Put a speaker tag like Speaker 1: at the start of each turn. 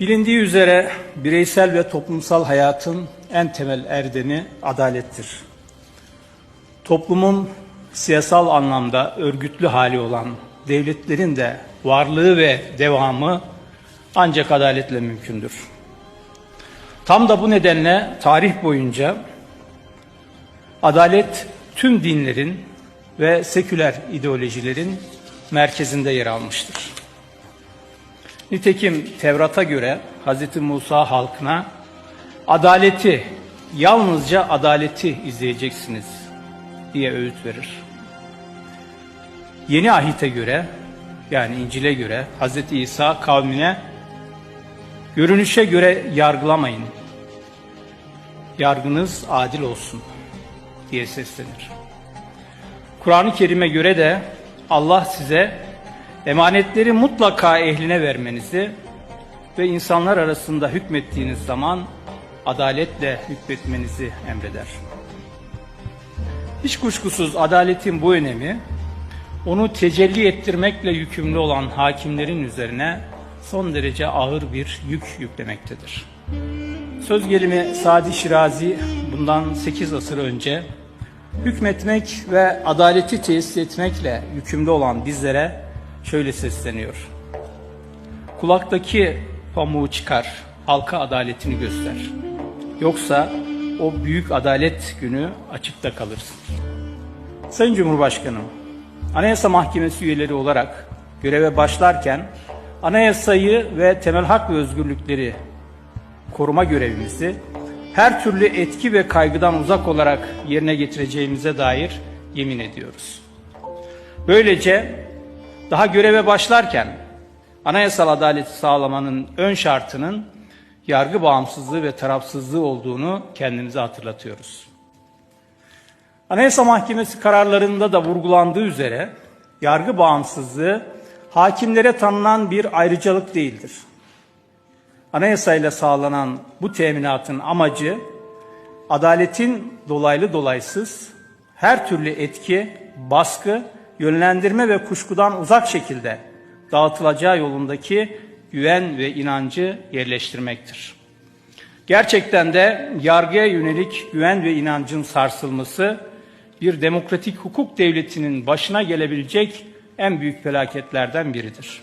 Speaker 1: Bilindiği üzere bireysel ve toplumsal hayatın en temel erdemi adalettir. Toplumun siyasal anlamda örgütlü hali olan devletlerin de varlığı ve devamı ancak adaletle mümkündür. Tam da bu nedenle tarih boyunca adalet tüm dinlerin ve seküler ideolojilerin merkezinde yer almıştır. Nitekim Tevrat'a göre Hz. Musa halkına adaleti, yalnızca adaleti izleyeceksiniz diye öğüt verir. Yeni ahite göre yani İncil'e göre Hz. İsa kavmine görünüşe göre yargılamayın. Yargınız adil olsun diye seslenir. Kur'an-ı Kerim'e göre de Allah size emanetleri mutlaka ehline vermenizi ve insanlar arasında hükmettiğiniz zaman adaletle hükmetmenizi emreder. Hiç kuşkusuz adaletin bu önemi onu tecelli ettirmekle yükümlü olan hakimlerin üzerine son derece ağır bir yük yüklemektedir. Söz gelimi Sadi Şirazi bundan 8 asır önce hükmetmek ve adaleti tesis etmekle yükümlü olan bizlere şöyle sesleniyor. Kulaktaki pamuğu çıkar, halka adaletini göster. Yoksa o büyük adalet günü açıkta kalırsın. Sayın Cumhurbaşkanım, Anayasa Mahkemesi üyeleri olarak göreve başlarken anayasayı ve temel hak ve özgürlükleri koruma görevimizi her türlü etki ve kaygıdan uzak olarak yerine getireceğimize dair yemin ediyoruz. Böylece daha göreve başlarken anayasal adaleti sağlamanın ön şartının yargı bağımsızlığı ve tarafsızlığı olduğunu kendimize hatırlatıyoruz. Anayasa Mahkemesi kararlarında da vurgulandığı üzere yargı bağımsızlığı hakimlere tanınan bir ayrıcalık değildir. Anayasayla sağlanan bu teminatın amacı adaletin dolaylı dolaysız her türlü etki, baskı, yönlendirme ve kuşkudan uzak şekilde dağıtılacağı yolundaki güven ve inancı yerleştirmektir. Gerçekten de yargıya yönelik güven ve inancın sarsılması bir demokratik hukuk devletinin başına gelebilecek en büyük felaketlerden biridir.